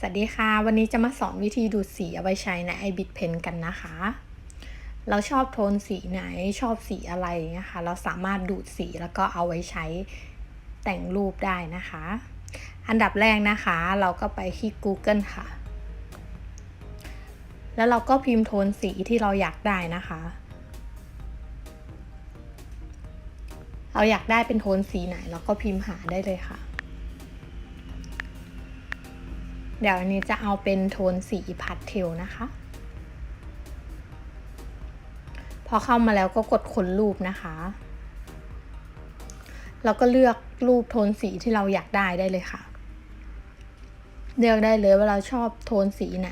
สวัสดีค่ะ วันนี้จะมาสอนวิธีดูดสีเอาไว้ใช้ใน i b i t Pen กันนะคะ เราชอบโทนสีไหนชอบสีอะไรนะคะ เราสามารถดูดสีแล้วก็เอาไว้ใช้แต่งรูปได้นะคะ อันดับแรกนะคะ เราก็ไปที่ Google ค่ะ แล้วเราก็พิมพ์โทนสีที่เราอยากได้นะคะ เราอยากได้เป็นโทนสีไหน เราก็พิมพ์หาได้เลยค่ะ เดี๋ยวอันนี้จะเอาเป็นโทนสีพัดเทลนะคะ พอเข้ามาแล้วก็กดค้นรูปนะคะเราก็เลือกรูปโทนสีที่เราอยากได้ได้เลยค่ะ เลือกได้เลยว่าเราชอบโทนสีไหน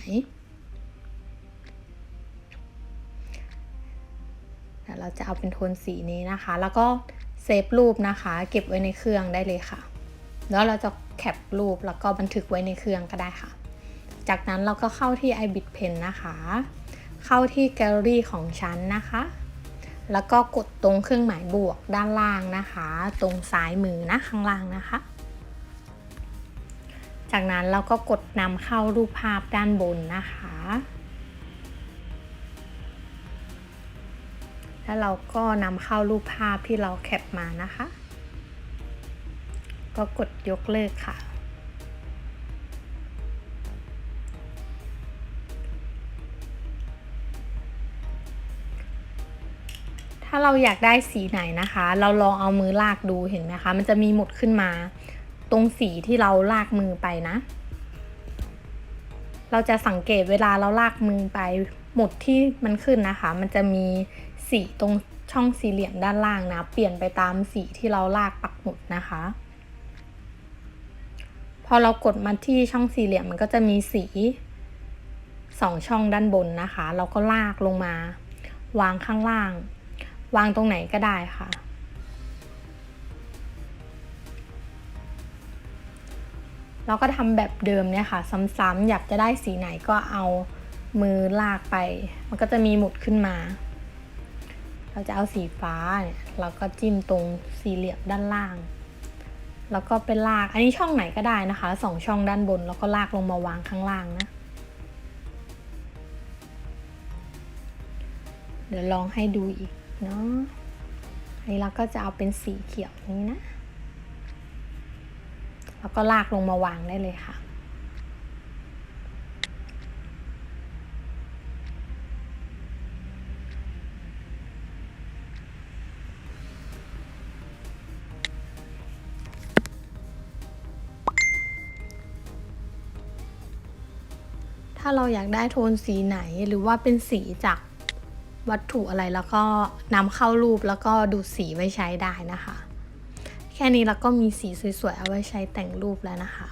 เดี๋ยวเราจะเอาเป็นโทนสีนี้นะคะ แล้วก็เซฟรูปนะคะ เก็บไว้ในเครื่องได้เลยค่ะ แล้วเราจะแคปรูปแล้วก็บันทึกไว้ในเครื่องก็ได้ค่ะ จากนั้นเราก็เข้าที่ i b i t Pen นะคะ เข้าที่แกลเลอรี่ของฉันนะคะ แล้วก็กดตรงเครื่องหมายบวกด้านล่างนะคะ ตรงซ้ายมือนะข้างล่างนะคะ จากนั้นเราก็กดนำเข้ารูปภาพด้านบนนะคะ แล้วเราก็นำเข้ารูปภาพที่เราแคปมานะคะ ก็กดยกเลิกค่ะ ถ้าเราอยากได้สีไหนนะคะ เราลองเอามือลากดูเห็นไหมคะ มันจะมีหมุดขึ้นมา ตรงสีที่เราลากมือไปนะ เราจะสังเกตเวลาเราลากมือไปหมุดที่มันขึ้นนะคะ มันจะมีสีตรงช่องสี่เหลี่ยมด้านล่างนะ เปลี่ยนไปตามสีที่เราลากปักหมุดนะคะ พอเรากดมาที่ช่องสี่เหลี่ยมมันก็จะมีสีสองช่องด้านบนนะคะ เราก็ลากลงมา วางข้างล่าง วางตรงไหนก็ได้ค่ะ เราก็ทำแบบเดิมเนี่ยค่ะ ซ้ำๆอยากจะได้สีไหนก็เอามือลากไป มันก็จะมีหมุดขึ้นมา เราจะเอาสีฟ้าเนี่ยเราก็จิ้มตรงสี่เหลี่ยมด้านล่าง แล้วก็เป็นลาก อันนี้ช่องไหนก็ได้นะคะสองช่องด้านบน แล้วก็ลากลงมาวางข้างล่างนะ เดี๋ยวลองให้ดูอีกเนาะ อันนี้เราก็จะเอาเป็นสีเขียวนี้นะ แล้วก็ลากลงมาวางได้เลยค่ะ ถ้าเราอยากได้โทนสีไหนหรือว่าเป็นสีจากวัตถุอะไรแล้วก็นำเข้ารูปแล้วก็ดูดสีไว้ใช้ได้นะคะ แค่นี้เราก็มีสีสวยๆเอาไว้ใช้แต่งรูปแล้วนะคะ